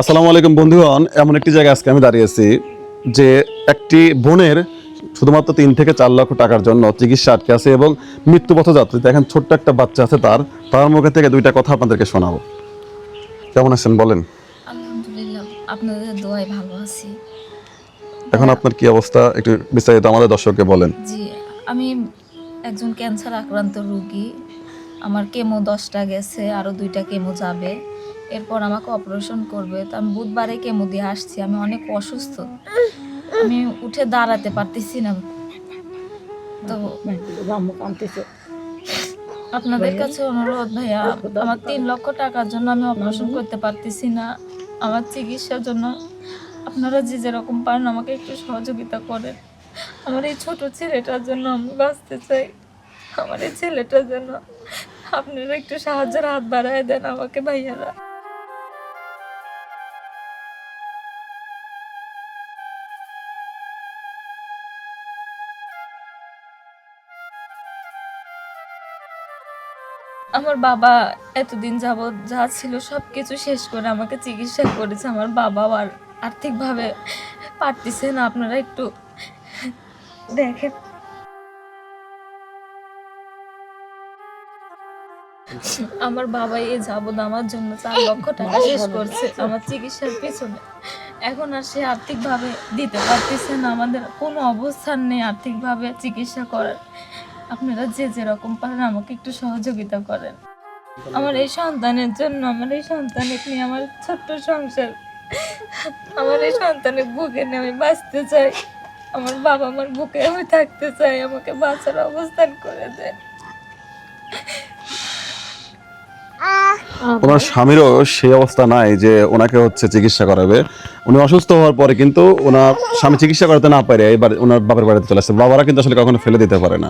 আসসালামু আলাইকুম বন্ধুগণ এমন একটি জায়গায় আজকে আমি দাঁড়িয়েছি যে একটি বোনের শুধুমাত্র তিন থেকে চার লক্ষ টাকার জন্য চিকিৎসা আটকে আছে এবং মৃত্যুপথ যাত্রী। দেখেন ছোট্ট একটা বাচ্চা আছে তার। তার মুখে থেকে দুইটা কথা আপনাদেরকে শোনাবো। কেমন আছেন বলেন? আলহামদুলিল্লাহ আপনাদের দোয়ায় ভালো আছি। এখন আপনার কি অবস্থা? একটু বিস্তারিত আমাদের দর্শককে বলেন। জি আমি একজন ক্যান্সার আক্রান্ত রোগী। আমার কেমো দশটা গেছে আরও দুইটা কেমো যাবে। এরপর আমাকে অপারেশন করবে। তো আমি বুধবারে কেমো দিয়ে আসছি আমি অনেক অসুস্থ। আমি উঠে দাঁড়াতে পারতেছি না। তো আপনাদের কাছে অনুরোধ ভাইয়া আমার তিন লক্ষ টাকার জন্য আমি অপারেশন করতে পারতেছি না। আমার চিকিৎসার জন্য আপনারা যে যেরকম পারেন আমাকে একটু সহযোগিতা করেন। আমার এই ছোট ছেলেটার জন্য আমি বাঁচতে চাই। আমার এই ছেলেটার জন্য আপনারা একটু সাহায্যের হাত বাড়ায় দেন আমাকে ভাইয়ারা। আমার বাবা এতদিন যাবৎ যা ছিল সব কিছু শেষ করে আমাকে চিকিৎসা করেছে আমার বাবাও আর আর্থিকভাবে পারতেছে না। আপনারা একটু দেখেন। আমার বাবা এ যাবৎ আমার জন্য চার লক্ষ টাকা শেষ করছে আমার চিকিৎসার পিছনে। এখন আর সে আর্থিকভাবে দিতে পারতেছে না। আমাদের কোনো অবস্থান নেই আর্থিকভাবে চিকিৎসা করার। আপনারা যে যেরকম পারেন আমাকে একটু সহযোগিতা করেন। আমার এই সন্তানের জন্য, আমার এই সন্তানের নিয়ে আমার ছোট্ট সংসার। আমার এই সন্তানের বুকে নিয়ে আমি বাঁচতে চাই। আমার বাবা আমার বুকে আমি থাকতে চাই, আমাকে বাঁচার অবস্থান করে দেন। ওনার স্বামীরও সেই অবস্থা নাই যে ওনাকে হচ্ছে চিকিৎসা করাবে। উনি অসুস্থ হওয়ার পরে কিন্তু ওনার স্বামী চিকিৎসা করাতে না পারে, এবার ওনার বাপের বাড়িতে চলে আসছে বাবারা কিন্তু আসলে কখনো ফেলে দিতে পারে না।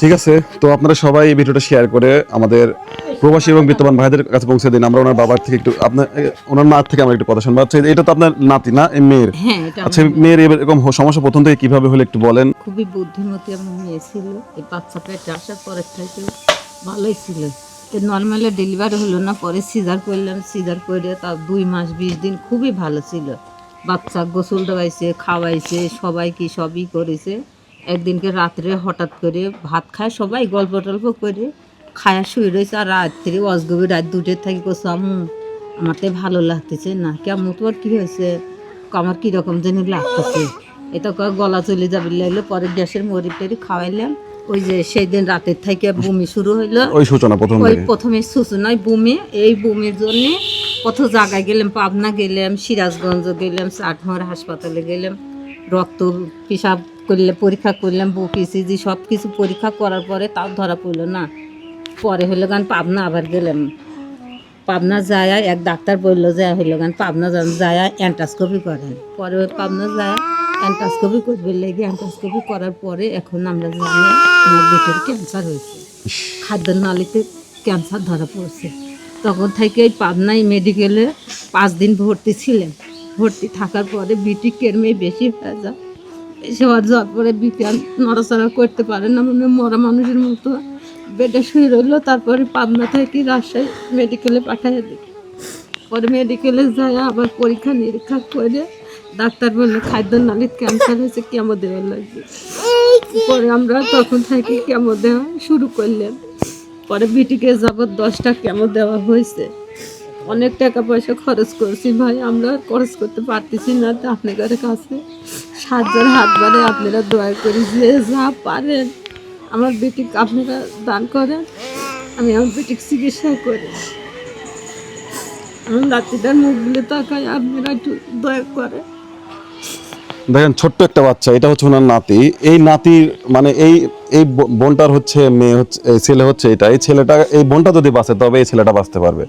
ঠিক আছে তো আপনারা সবাই এই ভিডিওটা শেয়ার করে আমাদের প্রবাসী এবং বিত্তবান ভাইদের কাছে পৌঁছে দিন। আমরা ওনার বাবার থেকে একটু আপনার ওনার মা থেকে আমরা একটু কথা শুনব। আচ্ছা এটা তো আপনার নাতি না? এই মেয়ের? হ্যাঁ আচ্ছা মেয়ের এরকম সমস্যা প্রথম থেকে কীভাবে হলে একটু বলেন। খুবই বুদ্ধিমতী আমার মেয়ে ছিল। এই বাচ্চা পেটে আসার পরের থেকে ভালোই ছিল। নর্মালি ডেলিভারি হলো না পরে সিজার করলাম। সিজার করে তার দুই মাস বিশ দিন খুবই ভালো ছিল। বাচ্চা গোসল দেওয়াইছে খাওয়াইছে সবাই কি সবই করেছে। একদিনকে রাত্রে হঠাৎ করে ভাত খায় সবাই গল্প টল্প করে খায়া শুয়ে রয়েছে। আর রাত্রি অজগবি রাত দুটোর থেকে করছে আমু আমার তো ভালো লাগতেছে না। কেমন তোমার কি হয়েছে? আমার কীরকম জানি লাগতেছে? এটা গলা চলে যাবে লাগল পরে গ্যাসের মরি টরি খাওয়াইলাম। ওই যে সেই দিন রাতের থেকে বমি শুরু হইল। ওই সূচনা প্রথম ওই প্রথমে সূচনায় বমি। এই বমির জন্য কত জায়গায় গেলাম পাবনা গেলাম সিরাজগঞ্জ গেলাম চাটমোহর হাসপাতালে গেলাম। রক্ত পেশাব করলে পরীক্ষা করলাম বুক ইসিজি সব কিছু পরীক্ষা করার পরে তাও ধরা পড়ল না। পরে হলো গান পাবনা আবার গেলাম। পাবনা যায় এক ডাক্তার বলল যে হইল গান পাবনা যান যায় অ্যান্টাস্কোপি করেন। পরে পাবনা যায় অ্যান্টাস্কোপি করবে লেগে অ্যান্টাস্কোপি করার পরে এখন আমরা জানি আমার বেটের ক্যান্সার হয়েছে। খাদ্য নালীতে ক্যান্সার ধরা পড়ছে। তখন থেকে এই পাবনায় মেডিকেলে পাঁচ দিন ভর্তি ছিলেন ভর্তি থাকার পরে বিটি কেরমে বেশি হয়ে যায়। হওয়ার যাওয়ার পরে বিপি নড়াচড়া করতে পারে না মানে মরা মানুষের মতো। বেডে শুয়ে রইল, তারপরে পাবনা থেকে রাজশাহী মেডিকেলে পাঠিয়ে দিই পরে মেডিকেলে যায়, আবার পরীক্ষা নিরীক্ষা করে ডাক্তার বলল, খাদ্য নালীর ক্যান্সার হয়েছে কেমো দেওয়া লাগবে। পরে আমরা তখন থেকে কেমো দেওয়া শুরু করলাম। পরে বিটিকে যাবৎ দশটা কেমো দেওয়া হয়েছে। অনেক টাকা পয়সা খরচ করছি ভাই, আমরা খরচ করতে পারতেছি না তো আপনাদের কাছে। সাহায্যের হাত বাড়ে, আপনারা দয়া করি যে যা পারেন। আমার বেটিক আপনারা দান করেন, আমি আমার বেটিক চিকিৎসা করি। নাতিটার মুখগুলো তাকায় আপনারা একটু দয়া করেন। দেখেন, ছোট্ট একটা বাচ্চা, এটা হচ্ছে ওনার নাতি। এই নাতির মানে এই এই বোনটার হচ্ছে মেয়ে হচ্ছে ছেলে হচ্ছে এটা এই ছেলেটা, এই বোনটা যদি বাঁচে, তবে এই ছেলেটা বাঁচতে পারবে।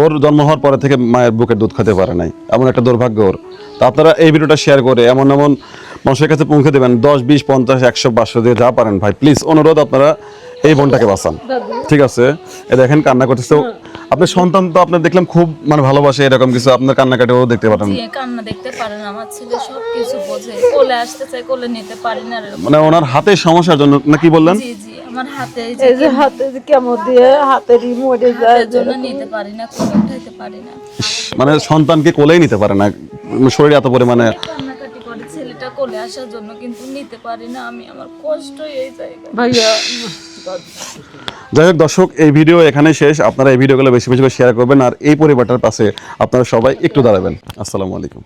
ওর জন্ম হওয়ার পরে থেকে মায়ের বুকের দুধ খেতে পারে নাই। এমন একটা দুর্ভাগ্য ওর। তা আপনারা এই ভিডিওটা শেয়ার করে এমন এমন মানুষের কাছে পৌঁছে দেবেন দশ বিশ পঞ্চাশ একশো পাঁচশো দিয়ে যা পারেন ভাই। প্লিজ অনুরোধ আপনারা এই বোনটাকে বাঁচান। ঠিক আছে? এ দেখেন কান্না করতেছে। আপনার সন্তান তো আপনার দেখলাম খুব মানে ভালোবাসে এরকম কিছু আপনার কান্নাকাটিও দেখতে পারেন। কান্না দেখতে পারেন আমার ছেলে সব কিছু বোঝে। কোলে আসতে চাই কোলে নিতে পারি না মানে ওনার হাতের সমস্যার জন্য না কি বললেন? জি জি। আমার হাতে এই যে হাতে যে কেমন দিয়ে হাতেরই মরে যায় জন্য নিতে পারি না কোলে উঠাইতে পারি না। মানে সন্তানকে কোলেই নিতে পারে না। শরীরে এত পরিমাণে কান্নাকাটি করে ছেলেটা কোলে আসার জন্য কিন্তু নিতে পারি না আমি আমার কষ্ট এই জায়গায়। ভাইয়া। যাই হোক দর্শক এই ভিডিও এখানে শেষ। আপনারা এই ভিডিওগুলো বেশি বেশি করে শেয়ার করবেন আর এই পরিবারটার পাশে আপনারা সবাই একটু দাঁড়াবেন। আসসালামু আলাইকুম।